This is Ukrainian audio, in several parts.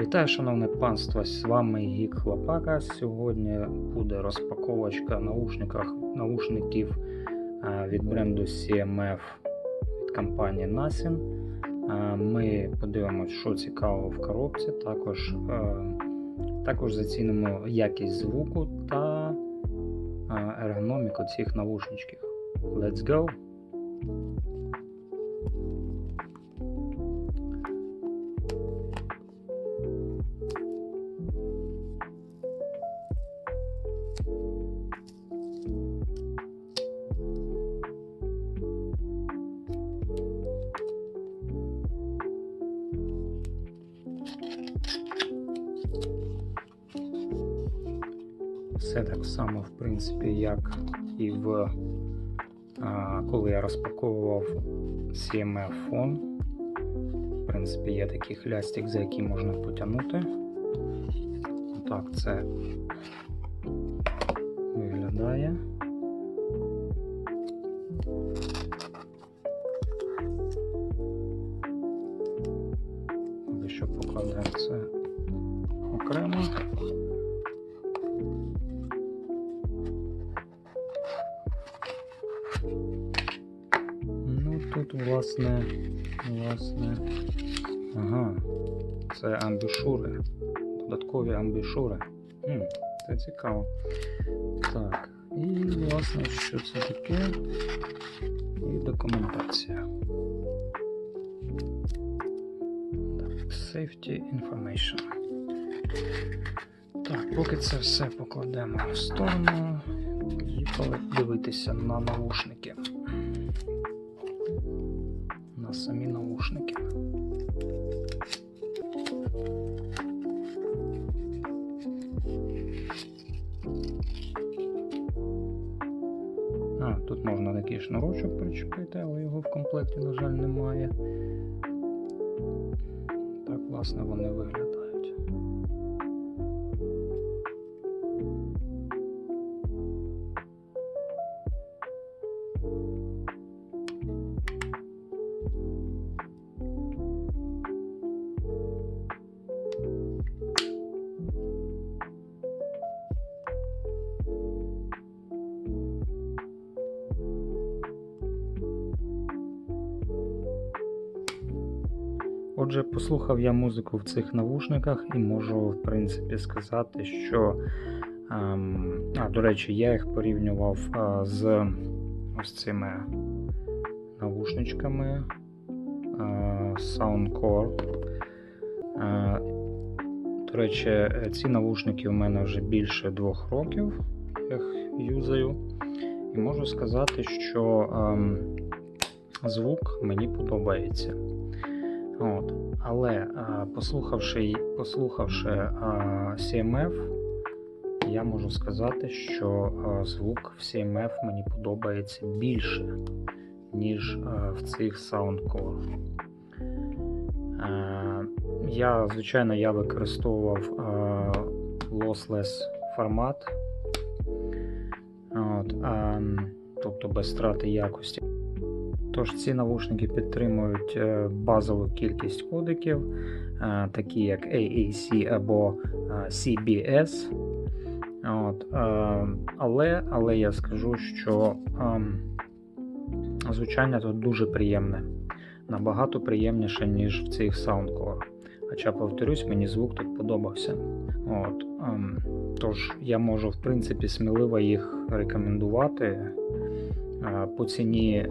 Вітаю, шановне панство! З вами Гік Хлопака. Сьогодні буде розпаковочка наушників е, від бренду CMF від компанії Nasin. Е, Ми подивимося, що цікавого в коробці. Також, е, також зацінимо якість звуку та ергономіку цих наушничків. Let's go! Все так само, в принципі, як і в а, коли я розпаковував CMF фон. В принципі, є такий хлястик, за який можна потягнути. Так, це виглядає. Що покладемо це окремо. Тут власне, власне, ага, це амбішури, додаткові амбішури. Хм, це цікаво. Так, і власне, що це таке? І документація. Так, safety information. Так, поки це все покладемо в сторону, поїхали дивитися на наушники на самі наушники. А, тут можна такий шнурочок причепити, але його в комплекті, на жаль, немає. Так, власне, вони виглядають. Отже, послухав я музику в цих навушниках і можу, в принципі, сказати, що. Ем, а, до речі, я їх порівнював а, з ось цими навушничками а, Soundcore. А, до речі, ці навушники у мене вже більше двох років, їх юзаю. І можу сказати, що ем, звук мені подобається. От. Але послухавши, послухавши CMF, я можу сказати, що звук в CMF мені подобається більше, ніж в цих. А, я, звичайно, я використовував lossless формат, от, тобто без страти якості. Тож ці навушники підтримують е, базову кількість кодиків, е, такі як AAC або е, CBS. От, Але але я скажу, що звучання тут дуже приємне, набагато приємніше, ніж в цих Soundcore. Хоча, повторюсь, мені звук тут подобався. От, Тож я можу в принципі сміливо їх рекомендувати. По ціні,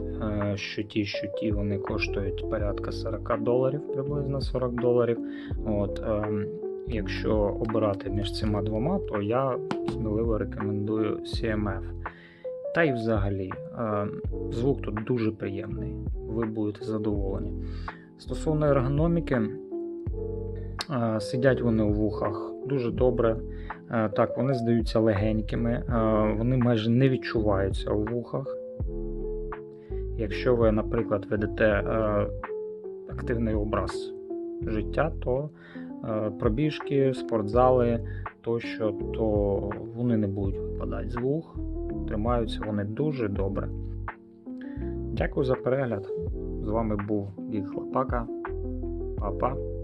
що ті, що ті, вони коштують порядка 40 доларів, приблизно 40 доларів. От, Якщо обирати між цими двома, то я сміливо рекомендую CMF. Та й взагалі, звук тут дуже приємний, ви будете задоволені. Стосовно ергономіки, сидять вони у вухах дуже добре. Так, вони здаються легенькими, вони майже не відчуваються у вухах. Якщо ви, наприклад, ведете е, активний образ життя, то е, пробіжки, спортзали тощо, то вони не будуть випадати з вух, тримаються вони дуже добре. Дякую за перегляд. З вами був Дід Хлопака. Па-па.